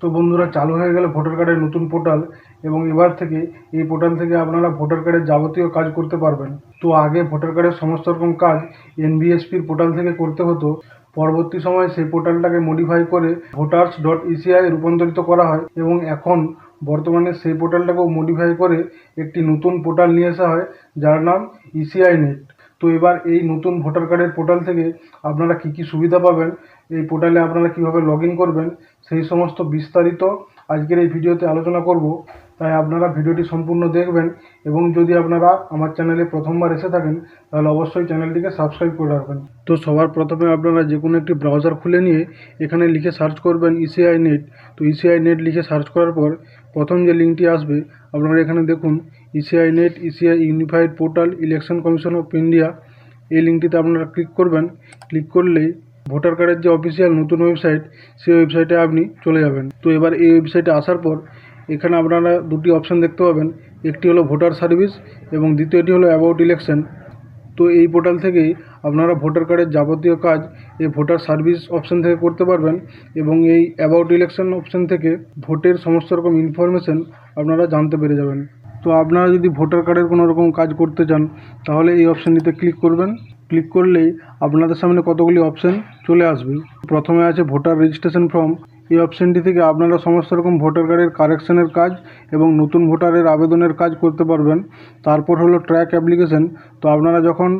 তো বন্ধুরা, চালু হয়ে গেল ভোটার কার্ডের নতুন পোর্টাল এবং এবার থেকে এই পোর্টাল থেকে আপনারা ভোটার কার্ডের যাবতীয় কাজ করতে পারবেন। তো আগে ভোটার কার্ডের সমস্ত রকম কাজ এনবিএসপির পোর্টাল থেকে করতে হতো। পরবর্তী সময়ে সেই পোর্টালটাকে মডিফাই করে ভোটার্স ডট ইসিআই রূপান্তরিত করা হয় এবং এখন বর্তমানে সেই পোর্টালটাকেও মডিফাই করে একটি নতুন পোর্টাল নিয়ে আসা হয়, যার নাম ইসিআই নেট তো এবার এই নতুন ভোটার কার্ডের পোর্টাল থেকে আপনারা কী কী সুবিধা পাবেন এই পোর্টালে আপনারা কীভাবে লগ করবেন, সেই সমস্ত বিস্তারিত আজকের এই ভিডিওতে আলোচনা করব। তাই আপনারা ভিডিওটি সম্পূর্ণ দেখবেন এবং যদি আপনারা আমার চ্যানেলে প্রথমবার এসে থাকেন, তাহলে অবশ্যই চ্যানেলটিকে সাবস্ক্রাইব করে রাখবেন। তো সবার প্রথমে আপনারা যে কোনো একটি ব্রাউজার খুলে নিয়ে এখানে লিখে সার্চ করবেন ইসিআই নেট তো ইসিআই নেট লিখে সার্চ করার পর প্রথম যে লিঙ্কটি আসবে, আপনারা এখানে দেখুন ECI net ECI unified portal election commission of India এই লিঙ্কটিতে আপনারা ক্লিক করবেন। ক্লিক করলেই ভোটার কার্ডের যে অফিসিয়াল নতুন ওয়েবসাইট সেই ওয়েবসাইটে আপনি চলে যাবেন। তো এবার এই ওয়েবসাইটে আসার পর, এখানে আপনারা দুটি অপশান দেখতে পাবেন। একটি হলো ভোটার সার্ভিস এবং দ্বিতীয়টি হলো অ্যাবাউট ইলেকশন তো এই পোর্টাল থেকেই আপনারা ভোটার কার্ডের যাবতীয় কাজ এই ভোটার সার্ভিস অপশান থেকে করতে পারবেন এবং এই অ্যাবাউট ইলেকশন অপশান থেকে ভোটের সমস্ত রকম ইনফরমেশন আপনারা জানতে পেরে যাবেন। তো আপনারা যদি ভোটার কার্ডের কোনো রকম কাজ করতে চান, তাহলে এই অপশানটিতে ক্লিক করবেন। ক্লিক করলেই আপনাদের সামনে কতগুলি অপশান চলে আসবে। প্রথমে আছে ভোটার রেজিস্ট্রেশন ফর্ম এই অপশানটি থেকে আপনারা সমস্ত রকম ভোটার কার্ডের কারেকশানের কাজ এবং নতুন ভোটারের আবেদনের কাজ করতে পারবেন। তারপর হলো ট্র্যাক অ্যাপ্লিকেশন তো আপনারা যখন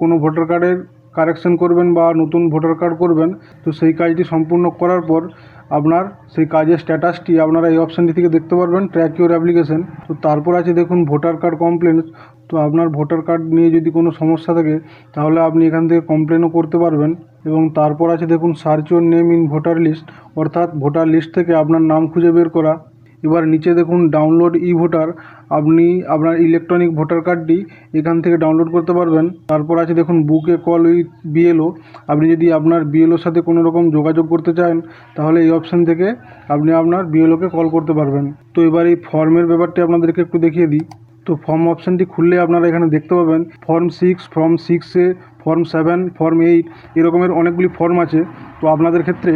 কোনো ভোটার কার্ডের কারেকশন করবেন বা নতুন ভোটার কার্ড করবেন, তো সেই কাজটি সম্পূর্ণ করার পর আপনার সেই কাজের স্ট্যাটাসটি আপনারা এই অপশানটি থেকে দেখতে পারবেন ট্র্যাক ইউর অ্যাপ্লিকেশন তো তারপর আছে দেখুন ভোটার কার্ড কমপ্লেন তো আপনার ভোটার কার্ড নিয়ে যদি কোনো সমস্যা থাকে, তাহলে আপনি এখান থেকে কমপ্লেনও করতে পারবেন এবং তারপর আছে দেখুন search your name in voter list অর্থাৎ ভোটার লিস্ট থেকে আপনার নাম খুঁজে বের করা। এবার নিচে দেখুন ডাউনলোড ই ভোটার আপনি আপনার ইলেকট্রনিক ভোটার কার্ডটি এখান থেকে ডাউনলোড করতে পারবেন। তারপর আছে দেখুন বুকে কল উইথ বিএলও আপনি যদি আপনার বিএলওর সাথে কোনো রকম যোগাযোগ করতে চান, তাহলে এই অপশান থেকে আপনি আপনার বিএলওকে কল করতে পারবেন। তো এবার এই ফর্মের ব্যাপারটি আপনাদেরকে একটু দেখিয়ে দিই। তো ফর্ম অপশানটি খুললে আপনারা এখানে দেখতে পাবেন ফর্ম সিক্স ফর্ম সিক্সে ফর্ম সেভেন ফর্ম এইট এরকমের অনেকগুলি ফর্ম আছে। তো আপনাদের ক্ষেত্রে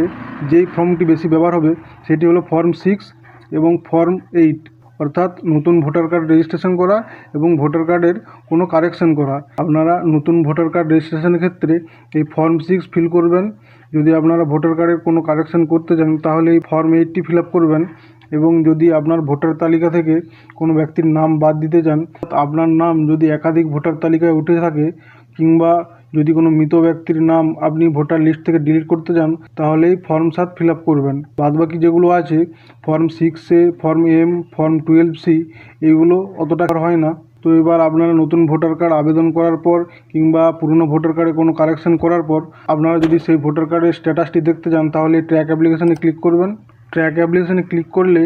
যেই ফর্মটি বেশি ব্যবহার হবে, সেটি হলো ফর্ম সিক্স এবং ফর্ম এইট অর্থাৎ নতুন ভোটার কার্ড রেজিস্ট্রেশন করা এবং ভোটার কার্ডের কোনো কারেকশন করা। আপনারা নতুন ভোটার কার্ড রেজিস্ট্রেশনের ক্ষেত্রে এই ফর্ম সিক্স ফিল করবেন। যদি আপনারা ভোটার কার্ডের কোনো কারেকশন করতে চান, তাহলে এই ফর্ম এইটটি ফিল করবেন এবং যদি আপনার ভোটার তালিকা থেকে কোনো ব্যক্তির নাম বাদ দিতে চান, আপনার নাম যদি একাধিক ভোটার তালিকায় উঠে থাকে কিংবা যদি কোনো মৃত ব্যক্তির নাম আপনি ভোটার লিস্ট থেকে ডিলিট করতে চান তাহলে ফর্ম সাত ফিল আপ করবেন। বাদবাকি যেগুলো আছে ফর্ম সিক্সে form M form twelve C এগুলো অতটা হয় না। তো এবার আপনারা নতুন ভোটার কার্ড আবেদন করার পর কিংবা পুরনো ভোটার কার্ডে কোনো কারেকশন করার পর, আপনারা যদি সেই ভোটার কার্ডের স্ট্যাটাসটি দেখতে চান, তাহলে ট্র্যাক অ্যাপ্লিকেশানে ক্লিক করবেন। ট্র্যাক অ্যাপ্লিকেশানে ক্লিক করলে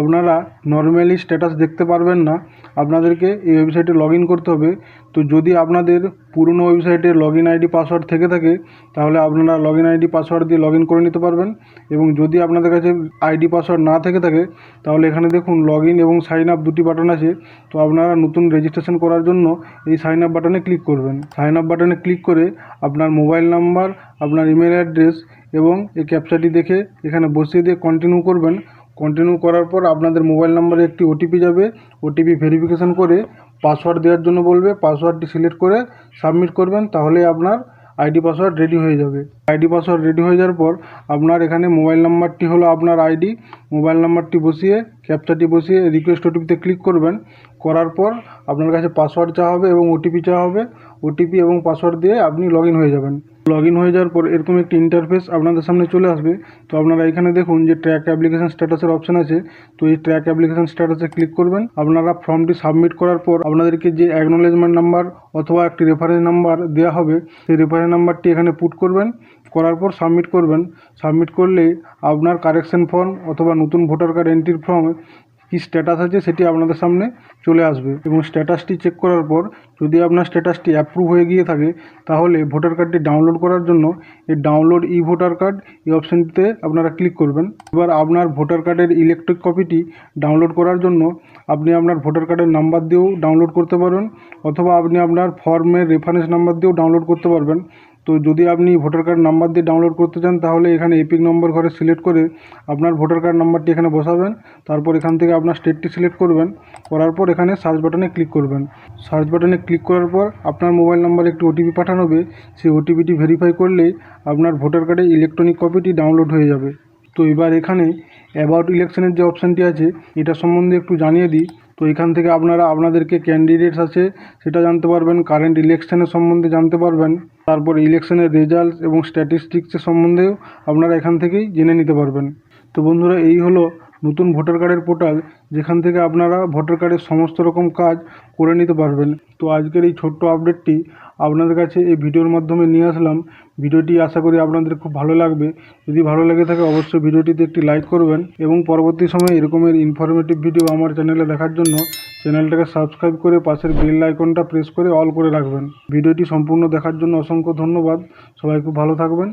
আপনারা নর্মালি স্ট্যাটাস দেখতে পারবেন না। আপনাদেরকে এই ওয়েবসাইটে লগ করতে হবে। তো যদি আপনাদের পুরনো ওয়েবসাইটে লগ আইডি পাসওয়ার্ড থেকে থাকে, তাহলে আপনারা লগ আইডি পাসওয়ার্ড দিয়ে লগ করে নিতে পারবেন। এবং যদি আপনাদের কাছে আইডি পাসওয়ার্ড না থেকে থাকে, তাহলে এখানে দেখুন লগ এবং সাইন আপ দুটি বাটন আছে। তো আপনারা নতুন রেজিস্ট্রেশন করার জন্য এই সাইন আপ বাটনে ক্লিক করবেন। সাইন আপ বাটনে ক্লিক করে আপনার মোবাইল নাম্বার আপনার ইমেল অ্যাড্রেস এবং এই ক্যাপচাটি দেখে এখানে বসিয়ে দিয়ে কন্টিনিউ করবেন। কন্টিনিউ করার পর আপনাদের মোবাইল নাম্বারে একটি ওটিপি যাবে। ওটিপি ভেরিফিকেশান করে পাসওয়ার্ড দেওয়ার জন্য বলবে। পাসওয়ার্ডটি সিলেক্ট করে সাবমিট করবেন, তাহলে আপনার আইডি পাসওয়ার্ড রেডি হয়ে যাবে। আইডি পাসওয়ার্ড রেডি হয়ে যাওয়ার পর আপনার এখানে মোবাইল নাম্বারটি হলো আপনার আইডি মোবাইল নাম্বারটি বসিয়ে ক্যাপচারটি বসিয়ে রিকোয়েস্ট ওটিপিতে ক্লিক করবেন। করার পর আপনার কাছে পাসওয়ার্ড চাওয়া হবে এবং ওটিপি চাওয়া হবে। ওটিপি এবং পাসওয়ার্ড দিয়ে আপনি লগ হয়ে যাবেন। লগ ইন হয়ে যাওয়ার পর এরকম একটি ইন্টারফেস আপনাদের সামনে চলে আসবে। তো আপনারা এখানে দেখুন যে ট্র্যাক অ্যাপ্লিকেশন স্ট্যাটাসের অপশন আছে। তো এই ট্র্যাক অ্যাপ্লিকেশন স্ট্যাটাসে ক্লিক করবেন। আপনারা ফর্মটি সাবমিট করার পর আপনাদেরকে যে অ্যাকনোলেজমেন্ট নাম্বার অথবা একটি রেফারেন্স নাম্বার দেওয়া হবে, সেই রেফারেন্স নাম্বারটি এখানে পুট করবেন। করার পর সাবমিট করবেন। সাবমিট করলেই আপনার কারেকশন ফর্ম অথবা নতুন ভোটার কার্ড এন্ট্রির ফর্ম কী স্ট্যাটাস আছে সেটি আপনাদের সামনে চলে আসবে। এবং স্ট্যাটাসটি চেক করার পর যদি আপনার স্ট্যাটাসটি অ্যাপ্রুভ হয়ে গিয়ে থাকে, তাহলে ভোটার কার্ডটি ডাউনলোড করার জন্য এই ডাউনলোড ই ভোটার কার্ড এই অপশানটিতে আপনারা ক্লিক করবেন। এবার আপনার ভোটার কার্ডের ইলেকট্রিক কপিটি ডাউনলোড করার জন্য আপনি আপনার ভোটার কার্ডের নাম্বার দিয়েও ডাউনলোড করতে পারবেন, অথবা আপনি আপনার ফর্মের রেফারেন্স নাম্বার দিয়েও ডাউনলোড করতে পারবেন। তো যদি আপনি ভোটার কার্ড নাম্বার দিয়ে ডাউনলোড করতে চান, তাহলে এখানে এপিক নম্বর ঘরে সিলেক্ট করে আপনার ভোটার কার্ড নাম্বারটি এখানে বসাবেন। তারপর এখান থেকে আপনার স্টেটটি সিলেক্ট করবেন। করার পর এখানে সার্চ বাটনে ক্লিক করবেন। সার্চ বাটনে ক্লিক করার পর আপনার মোবাইল নাম্বারে একটি ওটিপি পাঠানো হবে। সেই ওটিপিটি ভেরিফাই করলেই আপনার ভোটার কার্ডের ইলেকট্রনিক কপিটি ডাউনলোড হয়ে যাবে। তো এবার এখানে অ্যাবাউট ইলেকশনের যে অপশানটি আছে, এটা সম্বন্ধে একটু জানিয়ে দিই। তো এখান থেকে আপনারা, আপনাদেরকে ক্যান্ডিডেটস আছে, সেটা জানতে পারবেন কারেন্ট ইলেকশনের সম্বন্ধে জানতে পারবেন, তারপর ইলেকশনের রেজাল্ট এবং স্ট্যাটিস্টিক্সের সম্বন্ধেও আপনারা এখান থেকেই জেনে নিতে পারবেন। তো বন্ধুরা, এই হলো নতুন ভোটার কার্ডের পোর্টাল যেখান থেকে আপনারা ভোটার কার্ডের সমস্ত রকম কাজ করে নিতে পারবেন। তো আজকের এই ছোট্ট আপডেটটি আপনাদের কাছে এই ভিডিওর মাধ্যমে নিয়ে আসলাম। ভিডিওটি আশা করি আপনাদের খুব ভালো লাগবে। যদি ভালো লেগে থাকে অবশ্যই ভিডিওটিতে একটি লাইক করবেন এবং পরবর্তী সময়ে এরকমের ইনফরমেটিভ ভিডিও আমার চ্যানেলে দেখার জন্য চ্যানেলটাকে সাবস্ক্রাইব করে পাশের বেল আইকনটা প্রেস করে অল করে রাখবেন। ভিডিওটি সম্পূর্ণ দেখার জন্য অসংখ্য ধন্যবাদ। সবাই খুব ভালো থাকবেন।